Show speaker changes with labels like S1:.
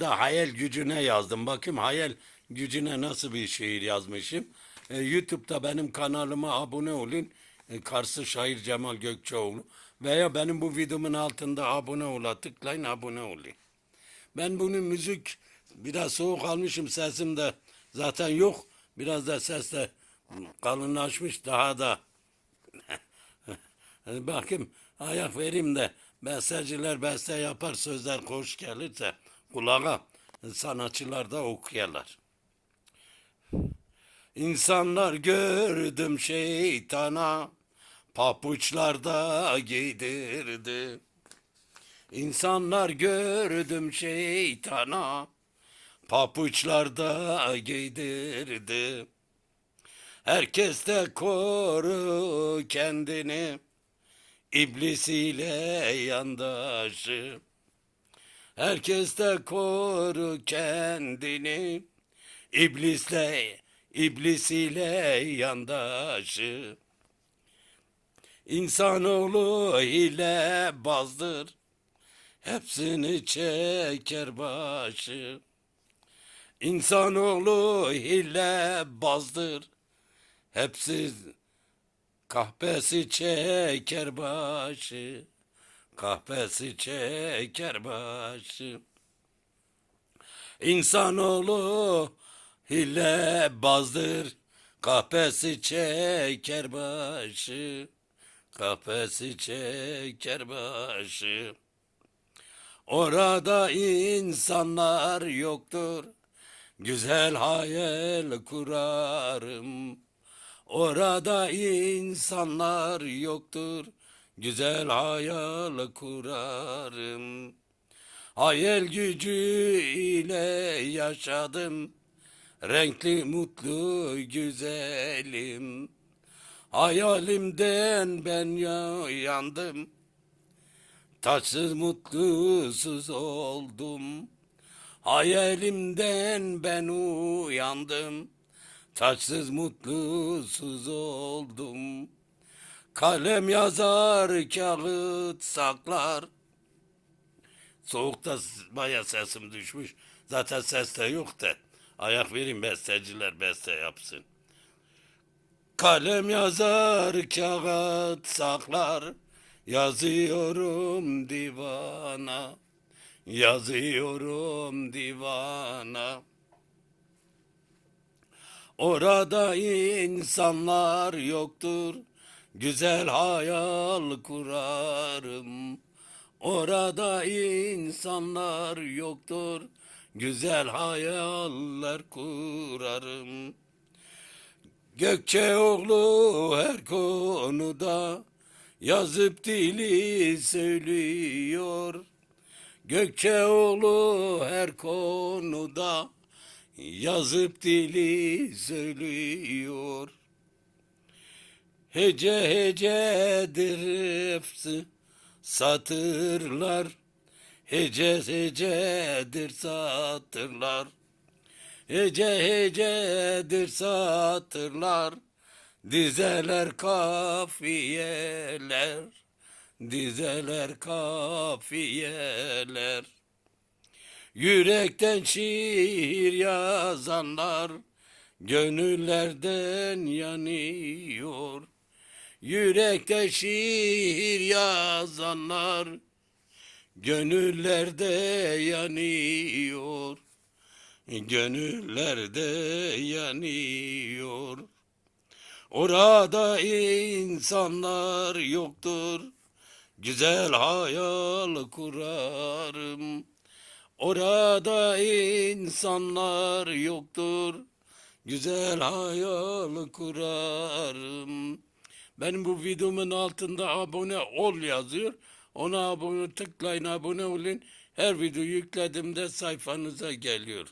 S1: da hayal gücüne yazdım. Bakayım hayal gücüne nasıl bir şiir yazmışım. E, YouTube'da benim kanalıma abone olun. E, Karşı şair Cemal Gökçeoğlu. Veya benim bu videomun altında abone ola tıklayın abone olun. Ben bunu müzik biraz soğuk almışım sesim de zaten yok. Biraz da ses de kalınlaşmış daha da. Bakayım ayak vereyim de besteciler beste yapar sözler hoş gelirse kulağa sanatçılar da okuyarlar. İnsanlar gördüm şeytana papuçlarda giydirdi. İnsanlar gördüm şeytana papuçlarda giydirdi. Herkes de koru kendini iblis ile yandaşı. Herkes de koru kendini iblisle iblis ile yandaşı. İnsanoğlu ile bazdır hepsini çeker başı. İnsanoğlu ile bazdır hepsi kahpesi çeker başı. Kahpesi çeker başı. İnsanoğlu hile bazdır, kahpesi çeker başı, kahpesi çeker başı. Orada insanlar yoktur, güzel hayal kurarım. Orada insanlar yoktur, güzel hayal kurarım. Hayal gücü ile yaşadım, renkli mutlu güzelim. Hayalimden ben uyandım, taçsız mutlusuz oldum. Hayalimden ben uyandım, taçsız mutlusuz oldum. Kalem yazar, kağıt saklar. Soğukta baya sesim düşmüş. Zaten ses de yok da. Ayak vereyim besteciler beste yapsın. Kalem yazar, kağıt saklar. Yazıyorum divana. Yazıyorum divana. Orada insanlar yoktur. Güzel hayal kurarım. Orada insanlar yoktur. Güzel hayaller kurarım. Gökçeoğlu her konuda yazıp dili söylüyor. Gökçeoğlu her konuda yazıp dili söylüyor. Hece hecedir hepsi satırlar. Hece hecedir satırlar. Hece hecedir satırlar. Dizeler kafiyeler. Dizeler kafiyeler. Yürekten şiir yazanlar gönüllerden yanıyor. Yürekte şiir yazanlar gönüllerde yanıyor. Gönüllerde yanıyor. Orada insanlar yoktur. Güzel hayal kurarım. Orada insanlar yoktur. Güzel hayal kurarım. Benim bu videomun altında abone ol yazıyor. Ona abone tıklayın abone olun. Her video yüklediğimde sayfanıza geliyor.